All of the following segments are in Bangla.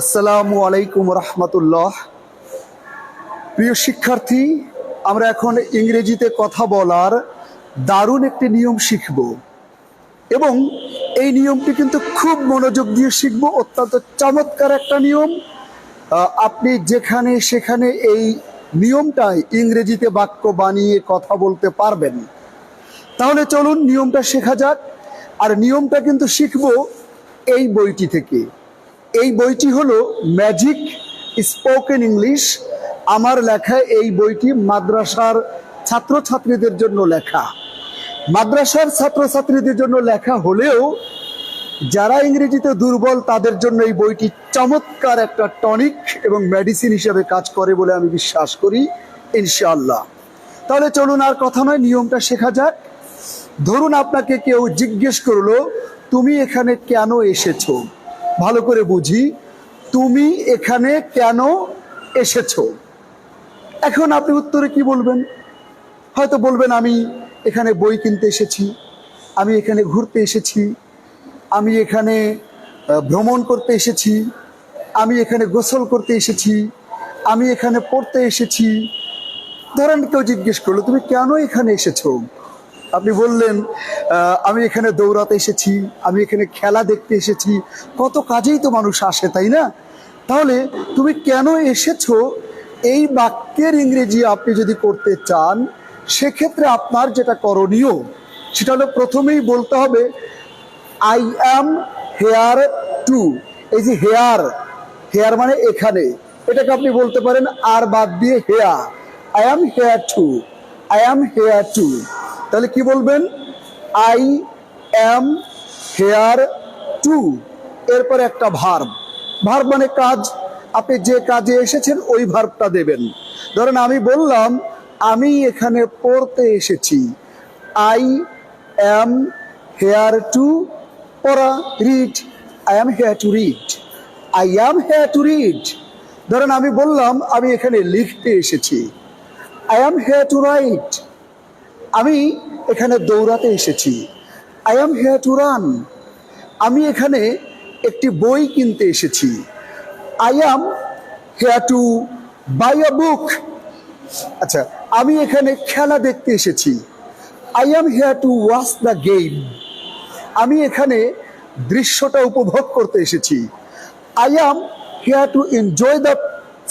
আসসালামু আলাইকুম রহমতুল্লাহ। প্রিয় শিক্ষার্থী, আমরা এখন ইংরেজিতে কথা বলার দারুণ একটি নিয়ম শিখব। এবং এই নিয়মটি কিন্তু খুব মনোযোগ দিয়ে শিখব, অত্যন্ত চমৎকার একটা নিয়ম। আপনি যেখানে সেখানে এই নিয়মটাই ইংরেজিতে বাক্য বানিয়ে কথা বলতে পারবেন। তাহলে চলুন নিয়মটা শেখা যাক। আর নিয়মটা কিন্তু শিখব এই বইটি থেকে। এই বইটি হলো ম্যাজিক স্পোকেন ইংলিশ। আমার লেখা এই বইটি মাদ্রাসার ছাত্রছাত্রীদের জন্য লেখা। মাদ্রাসার ছাত্রছাত্রীদের জন্য লেখা হলেও যারা ইংরেজিতে দুর্বল, তাদের জন্য এই বইটি চমৎকার একটা টনিক এবং মেডিসিন হিসেবে কাজ করে বলে আমি বিশ্বাস করি, ইনশাআল্লাহ। তাহলে চলুন আর কথা নয়, নিয়মটা শেখা যাক। ধরুন আপনাকে কেউ জিজ্ঞেস করল, তুমি এখানে কেন এসেছ? ভালো করে বুঝি, তুমি এখানে কেন এসেছ? এখন আপনি উত্তরে কি বলবেন? হয়তো বলবেন, আমি এখানে বই কিনতে এসেছি, আমি এখানে ঘুরতে এসেছি, আমি এখানে ভ্রমণ করতে এসেছি, আমি এখানে গোসল করতে এসেছি, আমি এখানে পড়তে এসেছি। ধরেন কেউ জিজ্ঞেস করল, তুমি কেন এখানে এসেছ? আপনি বললেন আমি এখানে দৌড়াতে এসেছি, আমি এখানে খেলা দেখতে এসেছি, কত কাজেই তো মানুষ আসে, তাই না? তাহলে তুমি কেন এসেছ? এই বাক্যের ইংরেজি আপনি যদি করতে চান, সেক্ষেত্রে আপনার যেটা করণীয়, সেটা হলো প্রথমেই বলতে হবে আই অ্যাম হেয়ার টু এই যে হেয়ার হেয়ার মানে এখানে। এটাকে আপনি বলতে পারেন, আর বাদ দিয়ে here I am here to I am here to তাহলে কি বলবেন? আই অ্যাম হেয়ার টু এরপর একটা ভার্ব ভার্ব মানে কাজ। আপনি যে কাজে এসেছেন, ওই ভার্বটা দেবেন। ধরেন আমি বললাম, আমি এখানে পড়তে এসেছি। আই অ্যাম হেয়ার টু পড়া read I am here to read I am here to read ধরেন আমি বললাম, আমি এখানে লিখতে এসেছি। I am here to write আমি এখানে দৌড়াতে এসেছি। I am here to run আমি এখানে একটি বই কিনতে এসেছি। I am here to buy a book আচ্ছা আমি এখানে খেলা দেখতে এসেছি। I am here to watch the game আমি এখানে দৃশ্যটা উপভোগ করতে এসেছি। I am here to enjoy the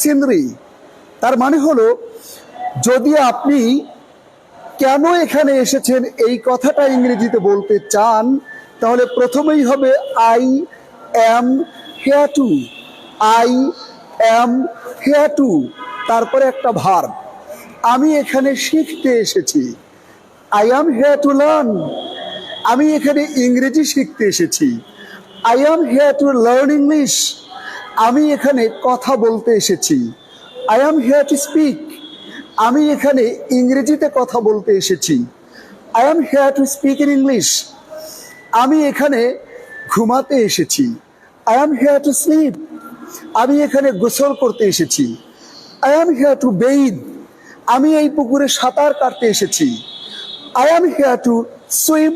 scenery তার মানে হলো, যদি আপনি কেন এখানে এসেছেন? এই কথাটা ইংরেজিতে বলতে চান, তাহলে প্রথমেই হবে I am here to I am here to তারপরে একটা ভার আমি এখানে শিখতে এসেছি। I am here to learn আমি এখানে ইংরেজি শিখতে এসেছি। I am here to learn English আমি এখানে কথা বলতে এসেছি। I am here to speak আমি এখানে ইংরেজিতে কথা বলতে এসেছি। I am here to speak in English আমি এখানে ঘুমাতে এসেছি। I am here to sleep আমি এখানে গোসল করতে এসেছি। I am here to bathe আমি এই পুকুরে সাঁতার কাটতে এসেছি। I am here to swim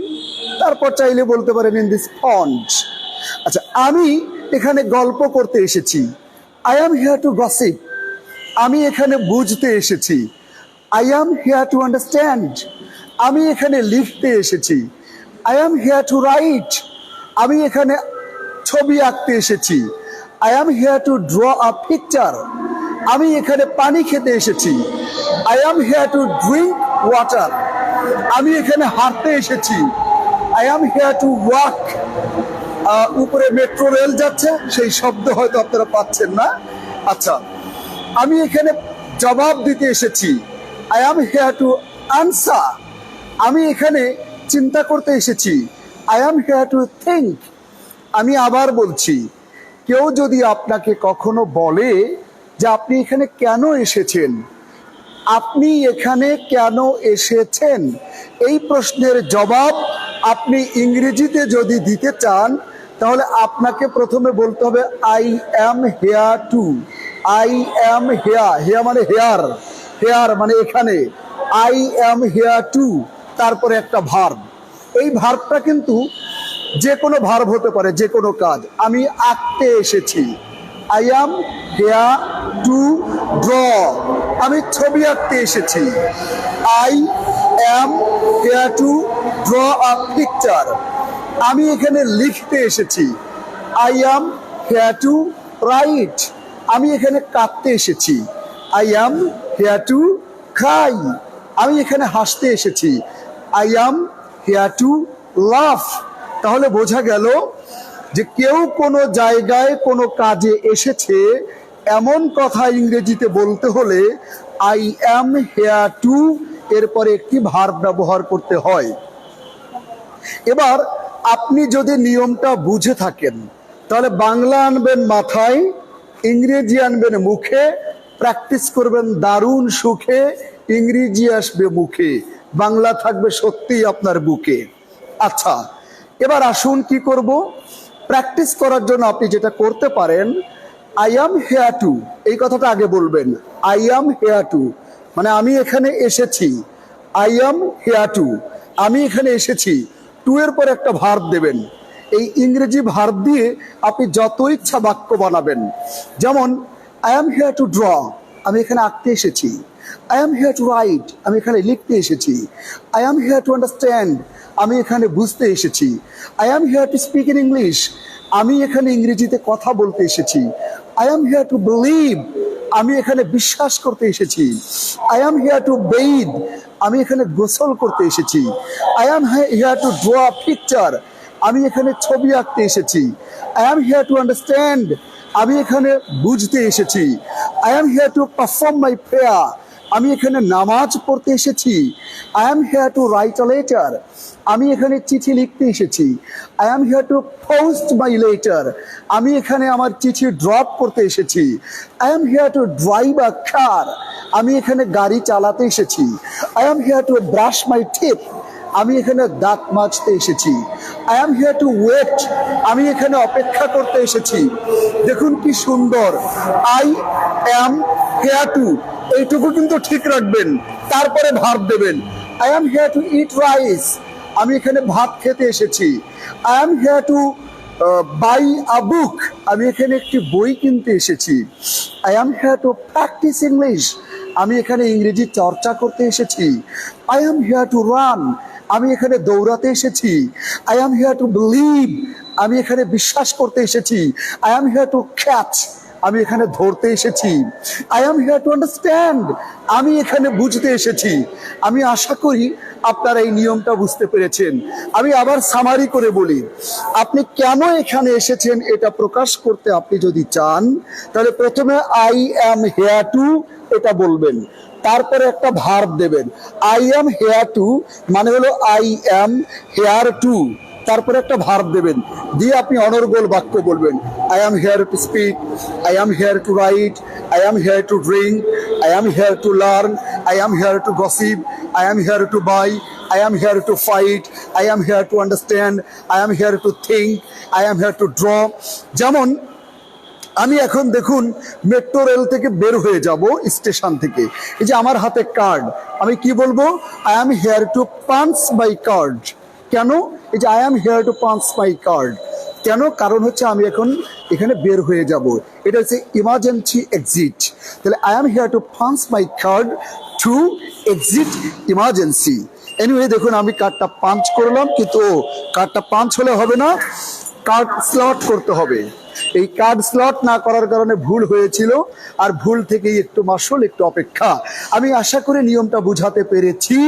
তারপর চাইলে বলতে পারেন ইন দিস পন্ড আচ্ছা আমি এখানে গল্প করতে এসেছি। I am here to gossip আমি এখানে বুঝতে এসেছি। I am here to understand আমি এখানে লিখতে এসেছি। I am here to write আমি এখানে ছবি আঁকতে এসেছি। I am here to draw a picture আমি এখানে পানি খেতে এসেছি। I am here to drink water আমি এখানে হাঁটতে এসেছি। I am here to walk উপরে মেট্রো রেল যাচ্ছে। সেই শব্দ হয়তো আপনারা পাচ্ছেন না। আচ্ছা আমি এখানে জবাব দিতে এসেছি। I am here to answer আমি এখানে চিন্তা করতে এসেছি। I am here to think আমি আবার বলছি, কেউ যদি আপনাকে কখনো বলে যে আপনি এখানে কেন এসেছেন, আপনি এখানে কেন এসেছেন? এই প্রশ্নের জবাব আপনি ইংরেজিতে যদি দিতে চান, তাহলে আপনাকে প্রথমে বলতে হবে I am here to I am here here মানে হেয়ার হেয়ার মানে এখানে। আই অ্যাম হেয়ার টু তারপরে একটা ভার্ব এই ভার্বটা কিন্তু যে কোনো ভার্ব হতে পারে, যে কোনো কাজ। আমি আঁকতে এসেছি। I am here to draw আমি ছবি আঁকতে এসেছি। I am here to draw a picture আমি এখানে লিখতে এসেছি। I am here to write আমি এখানে কাঁদতে এসেছি। I am here to cry আমি এখানে হাসতে এসেছি। আই অ্যাম হেয়ার টু লাফ তাহলে বোঝা গেল যে কেউ কোনো জায়গায় কোনো কাজে এসেছে, এমন কথা ইংরেজিতে বলতে হলে আই অ্যাম হেয়ার টু এরপরে একটি ভার ব্যবহার করতে হয়। এবার আপনি যদি নিয়মটা বুঝে থাকেন, তাহলে বাংলা আনবেন মাথায় ইংরেজি আনবেন মুখে, প্র্যাকটিস করবেন দারুণ সুখে, ইংরেজি আসবে মুখে, বাংলা থাকবে সত্যিই আপনার বুকে। আচ্ছা এবার আসুন কি করব? প্র্যাকটিস করার জন্য আপনি যেটা করতে পারেন আই অ্যাম হেয়ার টু এই কথাটা আগে বলবেন আই অ্যাম হেয়ার টু মানে আমি এখানে এসেছি আই অ্যাম হেয়ার টু আমি এখানে এসেছি টু এর পর একটা ভার্ব দেবেন। এই ইংরেজি ভার্ব দিয়ে আপনি যত ইচ্ছা বাক্য বানাবেন। যেমন I am here to draw আমি এখানে আঁকতে এসেছি। I am here to write আমি এখানে লিখতে এসেছি। I am here to understand আমি এখানে বুঝতে এসেছি। I am here to speak in English আমি এখানে ইংরেজিতে কথা বলতে এসেছি। I am here to believe আমি এখানে বিশ্বাস করতে এসেছি। I am here to bathe আমি এখানে গোসল করতে এসেছি। I am here to draw picture আমি এখানে ছবি আঁকতে এসেছি। I am here to understand আমি এখানে বুঝতে এসেছি। I am here to perform my prayer আমি এখানে নামাজ পড়তে এসেছি। I am here to write a letter আমি এখানে চিঠি লিখতে এসেছি। I am here to post my letter আমি এখানে আমার চিঠি ড্রপ করতে এসেছি। I am here to drive a car আমি এখানে গাড়ি চালাতে এসেছি। I am here to brush my teeth আমি এখানে দাঁত মাজতে এসেছি। I am here to wait আমি এখানে অপেক্ষা করতে এসেছি। দেখুন কি সুন্দর। আই অ্যাম হেয়ার টু এইটুকু কিন্তু ঠিক রাখবেন। তারপরে ভাত দেবেন। I am here to eat rice আমি এখানে ভাত খেতে এসেছি। I am here to buy a book আমি এখানে একটি বই কিনতে এসেছি। I am here to practise English আমি এখানে ইংরেজি চর্চা করতে এসেছি। I am here to run আমি এখানে দৌড়াতে এসেছি। I am here to believe আমি এখানে বিশ্বাস করতে এসেছি। I am here to catch আমি এখানে ধরতে এসেছি। I am here to understand আমি এখানে বুঝতে এসেছি। আমি আশা করি আপনারা এই নিয়মটা বুঝতে পেরেছেন। আমি আবার সামারি করে বলি। আপনি কেন এখানে এসেছেন এটা প্রকাশ করতে আপনি যদি চান, তাহলে প্রথমে আই অ্যাম হেয়ার টু এটা বলবেন। তারপরে একটা ভার্ব দেবেন আই অ্যাম হেয়ার টু মানে হলো আই অ্যাম হেয়ার টু তারপরে একটা ভার্ব দেবেন দিয়ে আপনি অনর্গল বাক্য বলবেন I am here to speak I am here to write I am here to drink I am here to learn I am here to gossip I am here to buy I am here to fight I am here to understand I am here to think I am here to draw যেমন আমি এখন দেখুন মেট্রো রেল থেকে বের হয়ে যাব স্টেশন থেকে। এই যে আমার হাতে কার্ড আমি কি বলব? I am here to punch my card কেন? এই যে I am here to punch my card কেন? কারণ হচ্ছে আমি এখন এখানে বের হয়ে যাব। এটা হচ্ছে ইমার্জেন্সি এক্সিট তাহলে I am here to punch my card to exit emergency anyway দেখুন, আমি কার্ডটা পাঞ্চ করলাম, কিন্তু কার্ডটা পাঞ্চ হলে হবে না। কার্ড স্লট করতে হবে। এই কার্ড স্লট না করার কারণে ভুল হয়েছিল, আর ভুল থেকেই একটু মাসল, একটু অপেক্ষা আমি আশা করি নিয়মটা বুঝাতে পেরেছি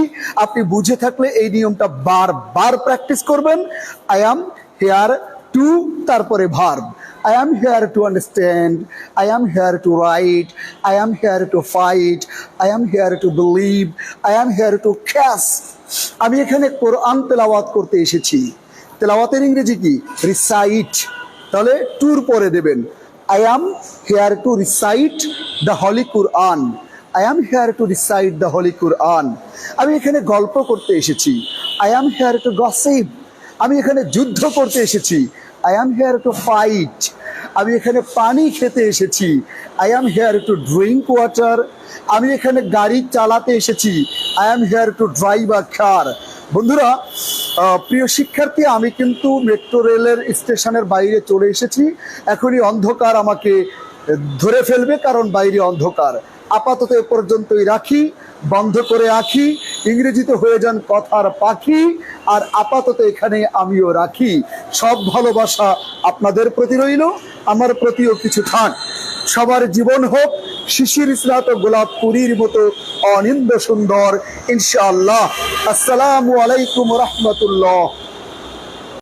আপনি বুঝে থাকলে এই নিয়মটা বারবার প্র্যাকটিস করবেন আই অ্যাম হেয়ার টু তারপরে verb I am here to understand. I am here to write. I am here to fight. I am here to believe. I am here to cast. আমি এখানে কোরআন তেলাওয়াত করতে এসেছি তেলাওয়াতের ইংরেজি কি রিসাইট তাহলে টুর পরে দেবেন। I am here to recite the holy Quran I am here to recite the holy Quran আমি এখানে গল্প করতে এসেছি। I am here to gossip আমি এখানে যুদ্ধ করতে এসেছি। I am here to fight আমি এখানে পানি খেতে এসেছি। I am here to drink water আমি এখানে গাড়ি চালাতে এসেছি। I am here to drive a car বন্ধুরা প্রিয় শিক্ষার্থী, আমি কিন্তু মেট্রো রেলের স্টেশনের বাইরে চলে এসেছি। এখনই অন্ধকার আমাকে ধরে ফেলবে, কারণ বাইরে অন্ধকার। আপাতত এ পর্যন্তই রাখি, বন্ধ করে আঁকি ইংরেজিতে হয়ে যান কথার পাখি, আর আপাতত এখানে আমিও রাখি। সব ভালোবাসা আপনাদের প্রতি রইল, আমার প্রতিও কিছু থাক। সবার জীবন হোক, শিশির স্নাত গোলাপ পুরীর মতো অনিন্দ সুন্দর, ইনশাআল্লাহ। আসসালামু আলাইকুম রহমতুল্লাহ।